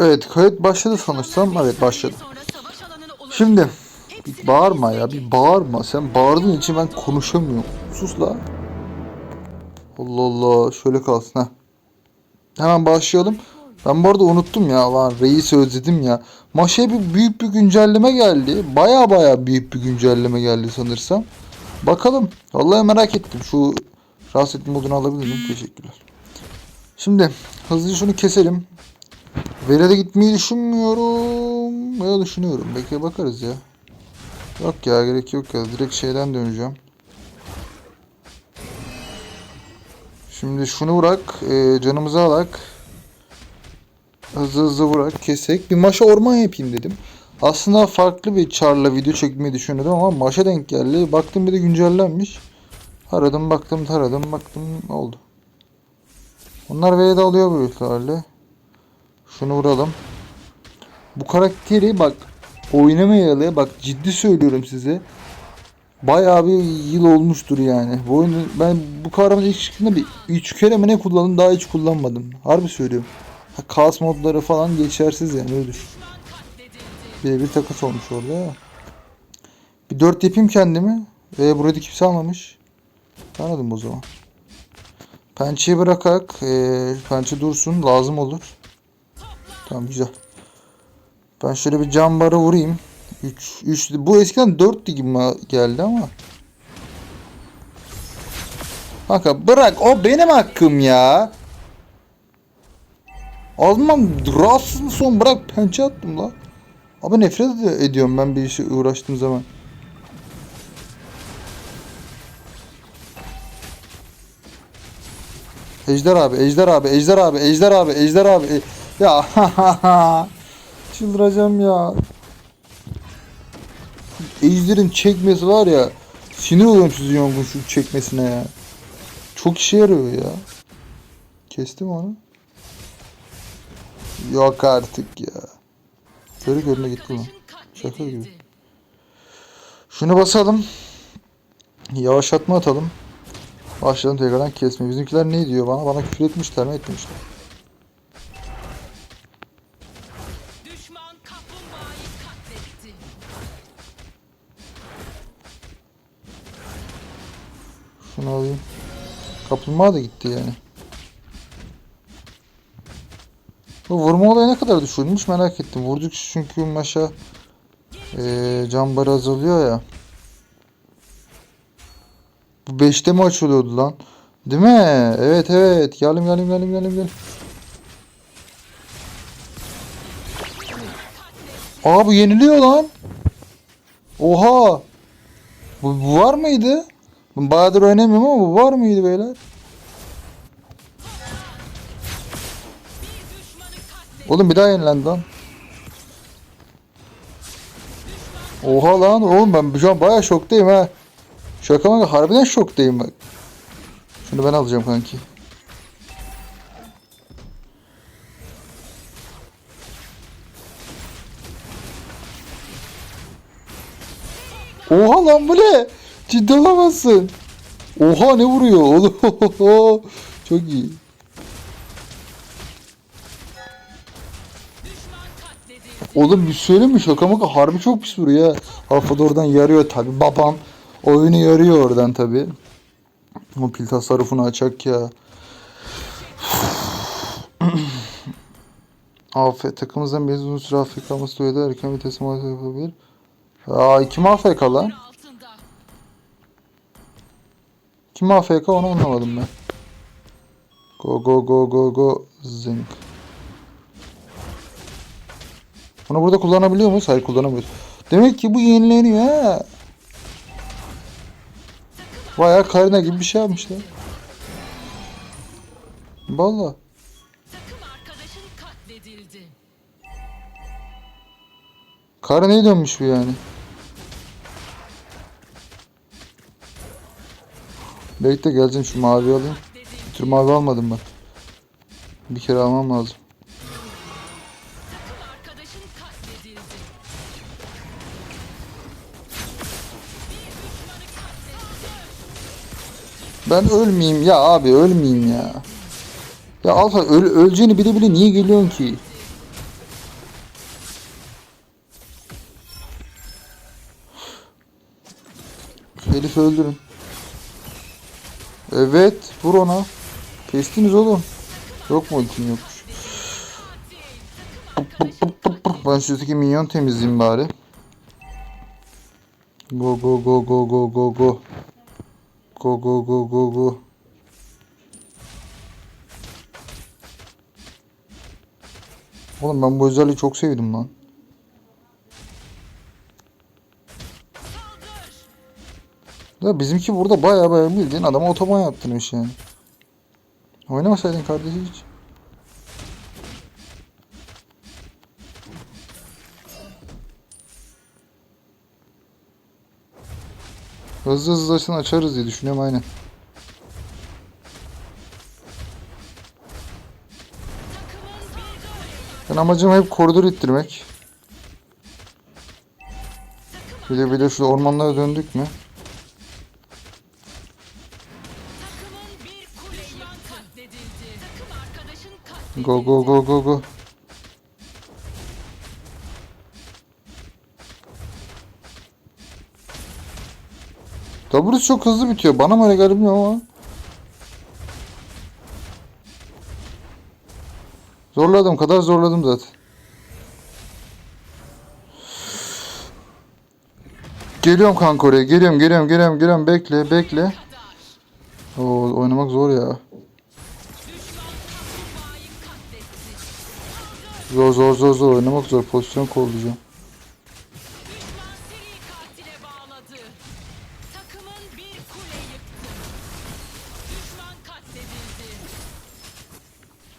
Evet kayıt başladı sanırsam. Evet başladı. Şimdi bir bağırma ya bir bağırma. Sen bağırdığın için ben konuşamıyorum. Sus la. Allah Allah şöyle kalsın ha. Hemen başlayalım. Ben bu arada unuttum ya lan reis özledim ya. Maşa'ya bir büyük bir güncelleme geldi. Baya baya büyük bir güncelleme geldi sanırsam. Bakalım. Vallahi merak ettim. Şu rahatsız etme modunu alabilir miyim? Teşekkürler. Şimdi hızlıca şunu keselim. Vered'e gitmeyi düşünmüyorum. Ya düşünüyorum. Belki bakarız ya. Yok ya gerek yok ya. Direkt şeyden döneceğim. Şimdi şunu bırak. E, canımızı alak. Hızlı hızlı bırak. Kesek. Bir maşa orman yapayım dedim. Aslında farklı bir charla video çekmeyi düşünüyordum ama maşa denk geldi. Baktım bir de güncellenmiş. Aradım baktım taradım baktım oldu. Onlar V'de alıyor büyük ihtimalle. Şunu vuralım. Bu karakteri bak oynamayalı bak ciddi söylüyorum size. Bayağı bir yıl olmuştur yani. Bu oyunu ben bu kahramanı ilk çıktığında bir 3 kere mi ne kullandım daha hiç kullanmadım. Harbi söylüyorum. Ha, Kaos modları falan geçersiz yani öyle düşün. Bir bir takas olmuş orada ya. Bir 4 yapayım kendimi. Ve burada kimse almamış. Anladım o zaman. Pençeyi bırakak. Ee, pençe dursun. Lazım olur. Tamam güzel. Ben şöyle bir cam barı vurayım. 3 3 bu eskiden 4 gibi geldi ama. Kanka bırak o benim hakkım ya. Almam rahatsız son bırak pençe attım la. Abi nefret ed- ediyorum ben bir işe uğraştığım zaman. Ejder abi, Ejder abi, Ejder abi, Ejder abi, Ejder abi. E- Ya çıldıracağım ya. Ejder'in çekmesi var ya. Sinir oluyorum sizin yongun şu çekmesine ya. Çok işe yarıyor ya. Kestim onu. Yok artık ya. Körü körüne gitti lan. Şaka gibi. Şunu basalım. Yavaşlatma atalım. Başlayalım tekrardan kesme. Bizimkiler ne diyor bana? Bana küfür etmişler mi etmemişler. Kaplumbağa da gitti yani. Bu vurma olayı ne kadar düşürmüş merak ettim. Vurduk çünkü maşa eee can barı azalıyor ya. Bu 5'te mi açılıyordu lan? Değil mi? Evet evet. Geldim geldim geldim geldim geldim. Aa bu yeniliyor lan. Oha. Bu, bu var mıydı? Ben bayağıdır oynamıyorum ama bu var mıydı beyler? Oğlum bir daha yenilendi lan. Oha lan oğlum ben şu an bayağı şoktayım ha. Şaka mı? Harbiden şoktayım bak. Şunu ben alacağım kanki. Oha lan bu ne? Ciddi olamazsın. Oha ne vuruyor oğlum? Çok iyi. Oğlum bir söyleyeyim mi? Şaka maka harbi çok pis vuruyor ya. Alfa da oradan yarıyor tabi. Babam oyunu yarıyor oradan tabi. O pil tasarrufunu açak ya. AF takımımızdan bir uzun süre AFK kalması söyledi. Erken vites muhafaza yapabilir. Aa kim AFK lan? Kim AFK onu anlamadım ben. Go go go go go zing. Bunu burada kullanabiliyor muyuz? Hayır kullanamıyoruz. Demek ki bu yenileniyor ha. Bayağı karına gibi bir şey yapmışlar. Valla. Karneye dönmüş bu yani. Bekle geleceğim şu mavi alayım. Bir tür mavi almadım ben. Bir kere almam lazım. Ben ölmeyeyim ya abi ölmeyeyim ya. Ya Alfa öl öleceğini bile bile niye geliyorsun ki? Elif öldürün. Evet. Vur ona. Kestiniz oğlum. Yok mu ultin yokmuş. Ben şuradaki minyon temizleyeyim bari. Go go go go go go go. Go go go go go. Oğlum ben bu özelliği çok sevdim lan. Da bizimki burada baya baya bildiğin adama otoban yaptırmış yani. Oynamasaydın kardeşi hiç. Hızlı hızlı açın açarız diye düşünüyorum aynen. Ben amacım hep koridor ittirmek. Bir de bir de şu ormanlara döndük mü? Go go go go go. W's çok hızlı bitiyor. Bana mı öyle gelmiyor ama. Zorladım kadar zorladım zaten. Geliyorum kanka oraya. Geliyorum geliyorum geliyorum geliyorum. Bekle bekle. Oo, oynamak zor ya. Zor zor zor zor oynamak zor. Pozisyon kollayacağım.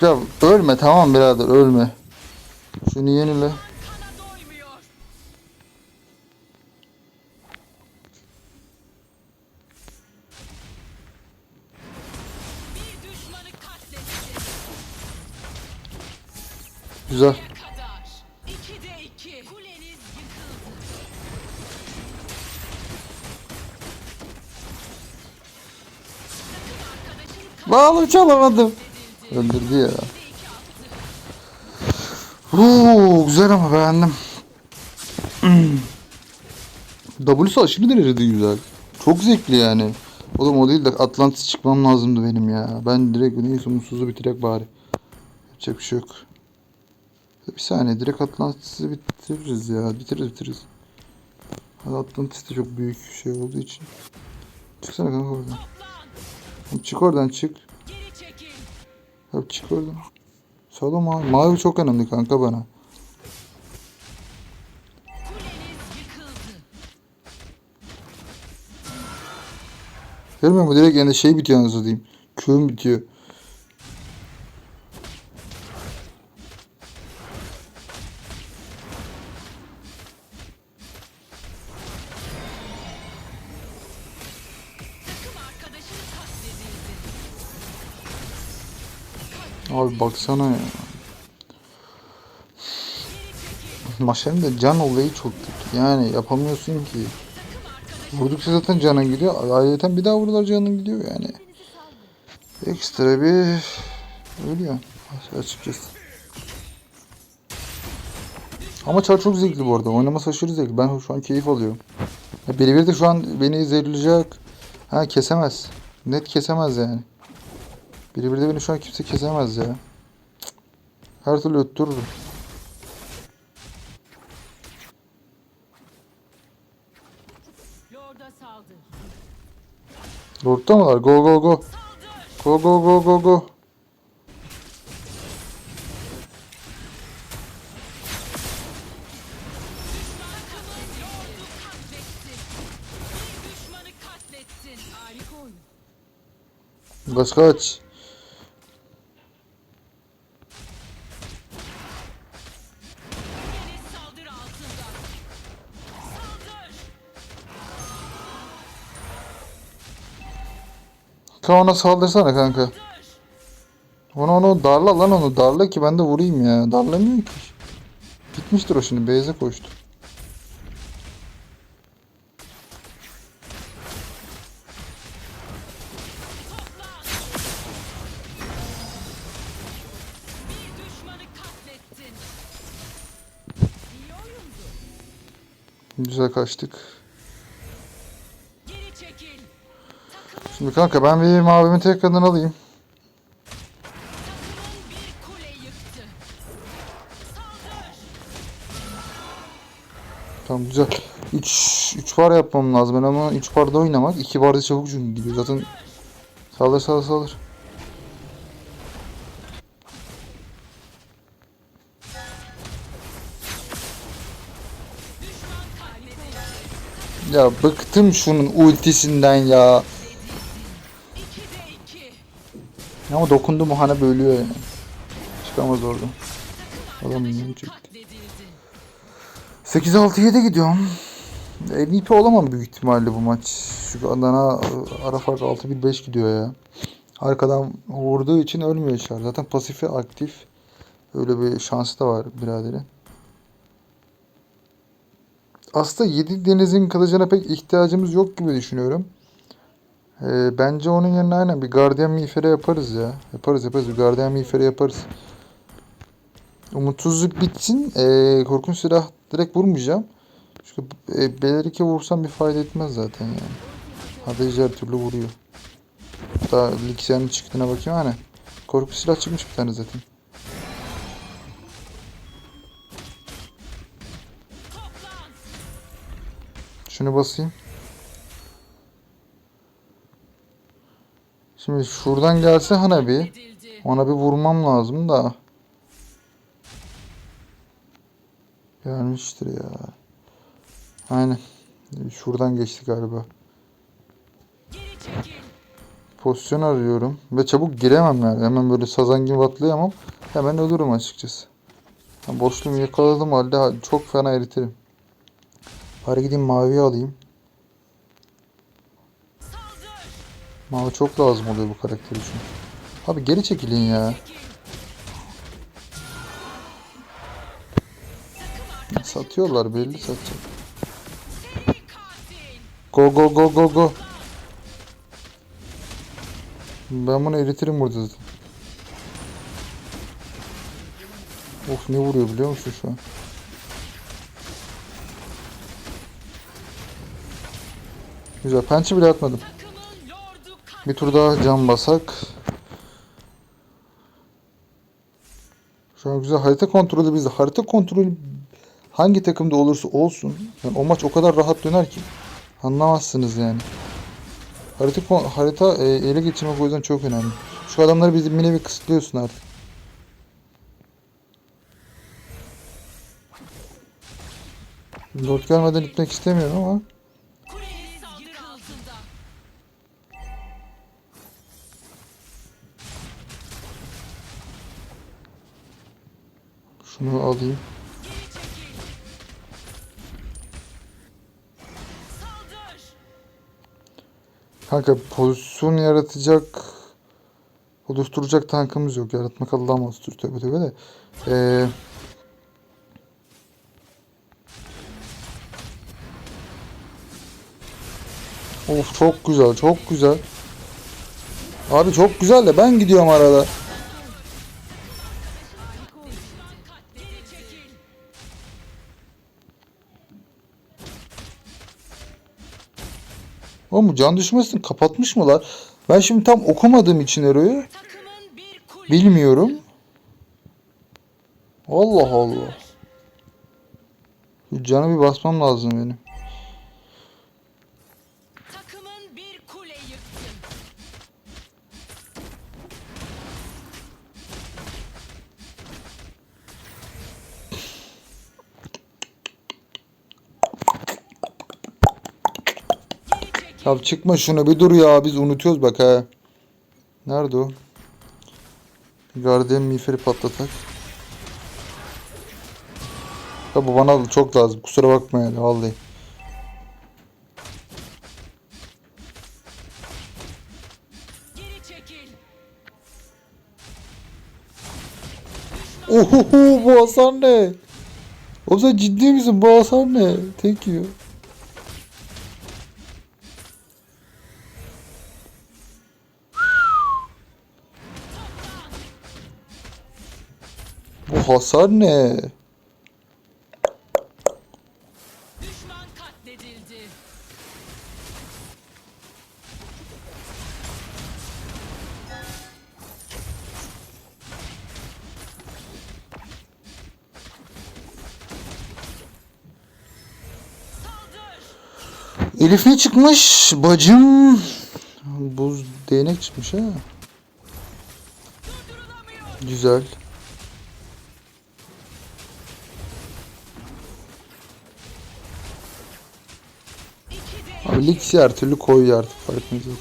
Ya ölme tamam birader ölme. Şunu yenile. Bağlı çalamadım. Öldürdü ya. Oo, güzel ama beğendim. W'su aşırı derecede güzel. Çok zevkli yani. O değil de Atlantis çıkmam lazımdı benim ya. Ben direkt neyse umutsuzu bitirek bari. Yapacak bir şey yok. Bir saniye direkt Atlantis'i bitiririz ya. Bitiririz bitiririz. Atlantis de çok büyük şey olduğu için. Çıksana kanka oradan. Çık oradan çık. Hep çık oradan. Sağ mavi. Mavi çok önemli kanka bana. Görmüyor musun? Direkt yani şey bitiyor anasını diyeyim. Köyüm bitiyor. Baksana ya. Maşanın da can olayı çok kötü. Yani yapamıyorsun ki. Vurdukça zaten canın gidiyor. Ayrıca bir daha vururlar canın gidiyor yani. Ekstra bir ölüyor. Açıkçası. Ama çar çok zevkli bu arada. Oynaması aşırı zevkli. Ben şu an keyif alıyorum. Biri bir de şu an beni zehirleyecek. Ha kesemez. Net kesemez yani. Biri bir de beni şu an kimse kesemez ya. Her türlü öttürürüm. Lord'da mı var? Go go go. Go go go go go. Takımın Lord'u Kaan'a saldırsana kanka. Onu onu darla lan onu darla ki ben de vurayım ya. Darlamıyor ki. Gitmiştir o şimdi. Beyze koştu. Güzel kaçtık. Geri çekil. Şimdi kanka ben bir mavimi tekrardan alayım. Tamam güzel. 3 3 par yapmam lazım. Ben ama 3 parda oynamak. 2 barda çabuk çünkü gidiyor. Zaten saldır saldır saldır. Ya bıktım şunun ultisinden ya. Ama dokundu mu hani bölüyor yani. Çıkamaz. Adam Arkadaşın yeni çekti. katledildi. 8-6-7 gidiyorum. MVP olamam büyük ihtimalle bu maç. Çünkü Adana ara fark 6-1-5 gidiyor ya. Arkadan vurduğu için ölmüyor Çar. Zaten pasifi aktif. Öyle bir şansı da var biraderin. Aslında 7 denizin kılıcına pek ihtiyacımız yok gibi düşünüyorum. Ee, bence onun yerine aynen bir gardiyan miğferi yaparız ya. Yaparız yaparız. Bir gardiyan miğferi yaparız. Umutsuzluk bitsin. Ee, korkunç silah direkt vurmayacağım. Çünkü e, Belerike vursam bir fayda etmez zaten yani. Hadeci her türlü vuruyor. Hatta bilgisayarın çıktığına bakayım hani. Korkunç silah çıkmış bir tane zaten. Şunu basayım. Şimdi şuradan gelse bir. Katledildi. Ona bir vurmam lazım da. Gelmiştir ya. Aynen. Şuradan geçti galiba. Pozisyon arıyorum. Ve çabuk giremem yani. Hemen böyle sazan gibi atlayamam. Hemen ölürüm açıkçası. Boşluğumu yakaladım halde çok fena eritirim. Bari gideyim maviyi alayım. Mavi çok lazım oluyor bu karakter için. Abi geri çekilin ya. Satıyorlar belli satacak. Go go go go go. Ben bunu eritirim burada zaten. Of ne vuruyor biliyor musun şu an? Güzel pençe bile atmadım. Bir tur daha can basak. Şu an güzel harita kontrolü bizde. Harita kontrolü hangi takımda olursa olsun. Yani o maç o kadar rahat döner ki. Anlamazsınız yani. Harita, harita e, ele geçirmek o yüzden çok önemli. Şu adamları bizim bir nevi kısıtlıyorsun artık. Lord gelmeden gitmek istemiyorum ama şunu alayım. Kanka pozisyon yaratacak oluşturacak tankımız yok. Yaratmak Allah'a mahsustur tövbe tövbe de. Ee, of çok güzel çok güzel. Abi çok güzel de ben gidiyorum arada. Oğlum can düşmesini kapatmış mılar? Ben şimdi tam okumadığım için Ero'yu bilmiyorum. Allah Allah. Şu canı bir basmam lazım benim. Ya çıkma şunu bir dur ya biz unutuyoruz bak ha. Nerede o? Guardian miğferi patlatak. Ya bu bana çok lazım kusura bakma yani vallahi. Ohoho bu hasar ne? O sen ciddi misin bu hasar ne? Tek yiyor. Bu hasar ne? Düşman katledildi. Elif ne çıkmış? Bacım. Buz değnek çıkmış ha. Güzel. Abi Lixi her türlü koyuyor artık farkınız yok.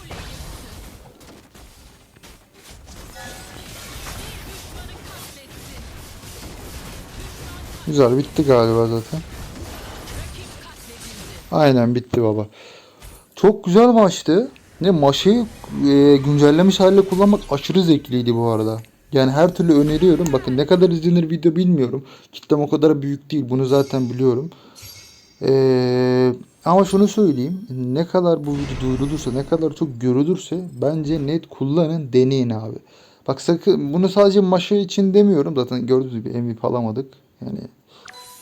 Güzel bitti galiba zaten. Aynen bitti baba. Çok güzel maçtı. Ne maçı e, güncellemiş haliyle kullanmak aşırı zevkliydi bu arada. Yani her türlü öneriyorum. Bakın ne kadar izlenir video bilmiyorum. Kitlem o kadar büyük değil. Bunu zaten biliyorum. Ee, ama şunu söyleyeyim. Ne kadar bu video duyurulursa, ne kadar çok görülürse bence net kullanın, deneyin abi. Bak sakın bunu sadece maşa için demiyorum. Zaten gördüğünüz gibi MVP alamadık. Yani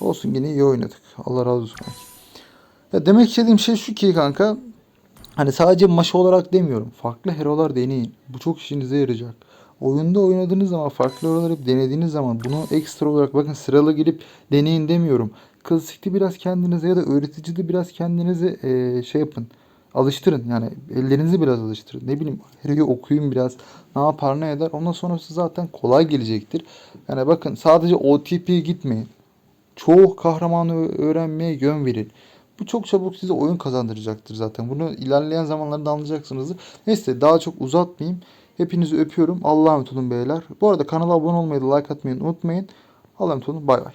olsun yine iyi oynadık. Allah razı olsun. Ya demek istediğim şey şu ki kanka. Hani sadece maşa olarak demiyorum. Farklı hero'lar deneyin. Bu çok işinize yarayacak. Oyunda oynadığınız zaman farklı hero'ları hep denediğiniz zaman bunu ekstra olarak bakın sıralı gelip deneyin demiyorum. Klasikte biraz kendinize ya da öğreticide biraz kendinizi eee, şey yapın. Alıştırın yani ellerinizi biraz alıştırın. Ne bileyim hero'yu okuyun biraz. Ne yapar ne eder. Ondan sonrası zaten kolay gelecektir. Yani bakın sadece OTP'ye gitmeyin. Çoğu kahramanı öğrenmeye yön verin. Bu çok çabuk size oyun kazandıracaktır zaten. Bunu ilerleyen zamanlarda anlayacaksınızdır. Neyse daha çok uzatmayayım. Hepinizi öpüyorum. Allah'a emanet olun beyler. Bu arada kanala abone olmayı da like atmayı unutmayın. Allah'a emanet olun. Bay bay.